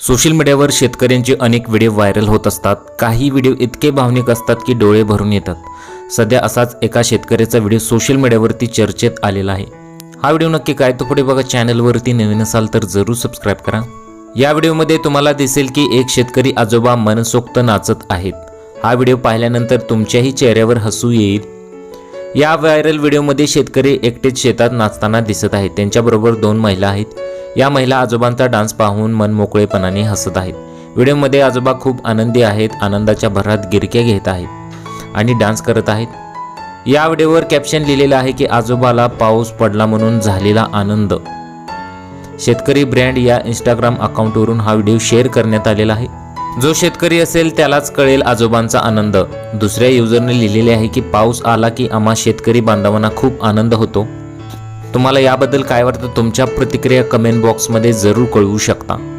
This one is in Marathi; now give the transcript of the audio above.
सोशल मीडियावर शेतकऱ्यांचे अनेक व्हिडिओ व्हायरल होत असतात. काही व्हिडिओ इतके भावनिक असतात की डोळे भरून येतात. सध्या असाच एका शेतकऱ्याचा व्हिडिओ सोशल मीडियावरती चर्चेत आलेला आहे. हा व्हिडिओ नक्की काय? तो पुढे बघा. चॅनलवरती नवीन असाल तर जरूर सबस्क्राईब करा. या व्हिडिओमध्ये तुम्हाला दिसेल की एक शेतकरी आजोबा मनसोक्त नाचत आहेत. हा व्हिडिओ पाहिल्यानंतर तुमच्याही चेहऱ्यावर हसू येईल. या व्हायरल व्हिडिओमध्ये शेतकरी एकटेच शेतात नाचताना दिसत आहेत. त्यांच्याबरोबर दोन महिला आहेत. या महिला आजोबांचा डान्स पाहून मन मोकळेपणाने हसत आहेत. व्हिडिओमध्ये आजोबा खूप आनंदी आहेत आनंदाच्या भरात गिरक्या घेत आहेत आणि डान्स करत आहेत. या व्हिडिओवर कॅप्शन लिहिलेलं आहे की आजोबाला पाऊस पडला म्हणून झालेला आनंद. शेतकरी ब्रँड या इंस्टाग्राम अकाउंटवरून हा व्हिडिओ शेअर करण्यात आलेला आहे. जो शेतकरी असेल त्यालाच कळेल आजोबांचा आनंद. दुसऱ्या युजरने लिहिलेले आहे की पाऊस आला की आम्हा शेतकरी बांधवांना खूप आनंद होतो. तुम्हाला याबद्दल काय वाटतं? तुमच्या प्रतिक्रिया कमेंट बॉक्समध्ये जरूर कळवू शकता.